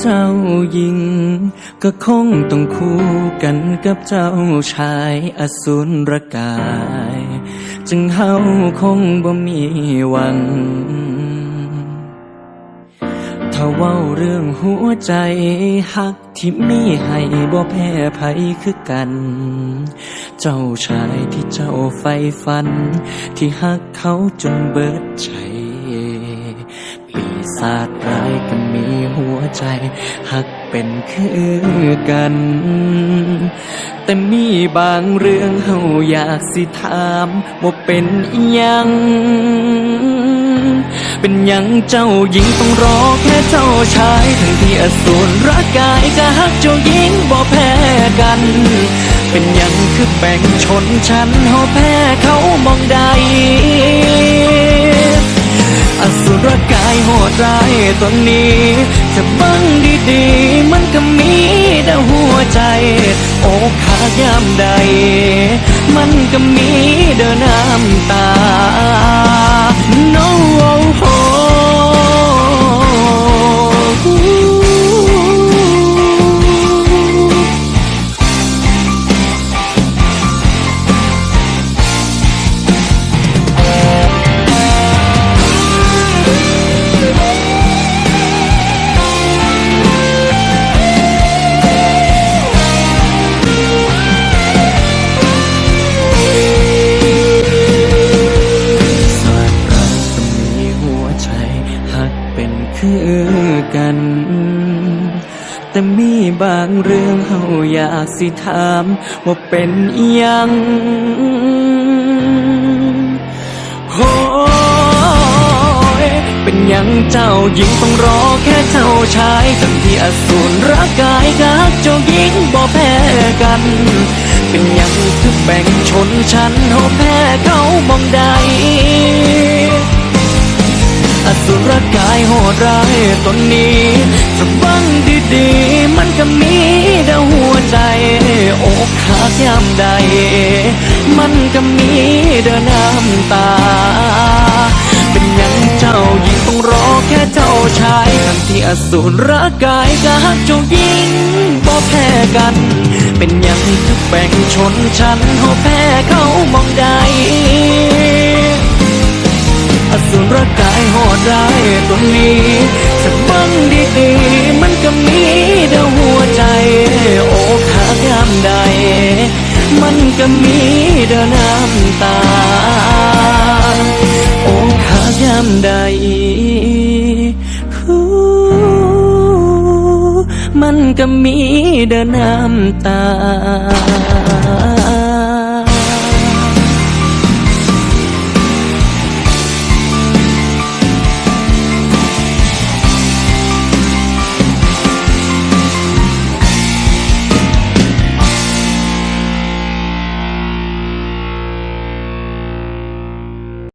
เจ้าหญิง ก็คงต้องคู่กันกับเจ้าชายอสูรกาย จึงเฮาคงบ่มีหวัง ถ้าเว้าเรื่องหัวใจหักที่มีให้บ่แพ้ภัยคือกัน เจ้าชายที่เจ้าใฝ่ฝัน ที่หักเขาจนเบิดใจ ปีศาจร้าย ใจหักเป็นคือกัน แต่มีบางเรื่องเฮาอยากสิถามว่าเป็นยัง เป็นยังเจ้าหญิงต้องรอแค่เจ้าชาย ทั้งที่อสูรรักกายก็ฮักเจ้าหญิงบ่แพ้กัน เป็นยังคือแบ่งชนชั้นเฮาแพ้เขามองใด ร่างกายโหดร้ายตอนนี้จะบังดีๆ มันก็มีแต่หัวใจ โอ้ขายามใด มันก็มีเดินน้ำตา คือกัน แต่มีบางเรื่องเฮาอยากสิถาม ว่าเป็นอิหยังโอยเป็นหยังเจ้าหญิงต้องรอแค่เจ้าชาย ทั้งที่อสูรรักกายกักเจ้าหญิงบ่แพ้กัน เป็นหยังคือแบ่งชนชั้นเฮาแพ้เขามองใด สุรกายโหดร้ายตนนี้จะบังดีๆ มันก็มีแต่หัวใจ อกหักยามใด มันก็มีเดิน้ำตา เป็นยังเจ้าหญิงต้องรอแค่เจ้าชายทั้งที่อสูรกายก็หักเจ้าหญิงบ่แพ้กัน เป็นยังคือแบ่งชนชั้นเฮาแพ้เขามองใด อสุรกายโหดร้ายตัวนี้สักบังดีๆ มันก็มีเดาหัวใจ โอ้ขายามใด มันก็มีเดาน้ำตา โอ้ขายามใดมันก็มีเดาน้ำตา